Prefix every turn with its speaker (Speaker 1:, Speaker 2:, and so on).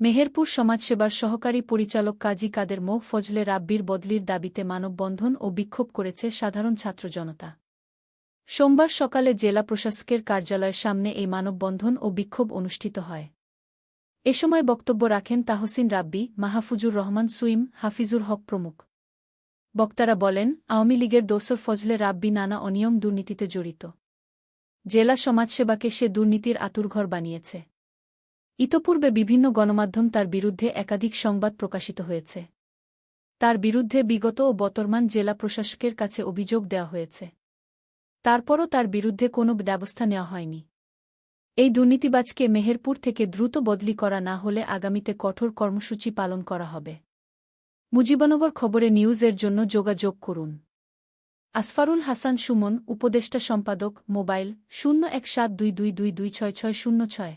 Speaker 1: মেহেরপুর সমাজসেবার সহকারী পরিচালক কাজী কাদের মো ফজলে রাব্বির বদলির দাবিতে মানববন্ধন ও বিক্ষোভ করেছে সাধারণ ছাত্র জনতা। সোমবার সকালে জেলা প্রশাসকের কার্যালয়ের সামনে এই মানববন্ধন ও বিক্ষোভ অনুষ্ঠিত হয়। এ সময় বক্তব্য রাখেন তাহসিন রাব্বি, মাহফুজুর রহমান সুইম, হাফিজুর হক প্রমুখ। বক্তারা বলেন, আওয়ামী লীগের দোসর ফজলে রাব্বি নানা অনিয়ম দুর্নীতিতে জড়িত। জেলা সমাজসেবাকে সে দুর্নীতির আতুরঘর বানিয়েছে। ইতপূর্বে বিভিন্ন গণমাধ্যম তার বিরুদ্ধে একাধিক সংবাদ প্রকাশিত হয়েছে। তার বিরুদ্ধে বিগত ও বর্তমান জেলা প্রশাসকের কাছে অভিযোগ দেওয়া হয়েছে। তারপরও তার বিরুদ্ধে কোনো ব্যবস্থা নেওয়া হয়নি। এই দুর্নীতিবাজকে মেহেরপুর থেকে দ্রুত বদলি করা না হলে আগামীতে কঠোর কর্মসূচি পালন করা হবে। মুজিবনগর খবরে নিউজের জন্য যোগাযোগ করুন। আসফারুল হাসান সুমন, উপদেষ্টা সম্পাদক, মোবাইল, শূন্য এক সাত দুই দুই দুই দুই ছয় ছয় শূন্য ছয়।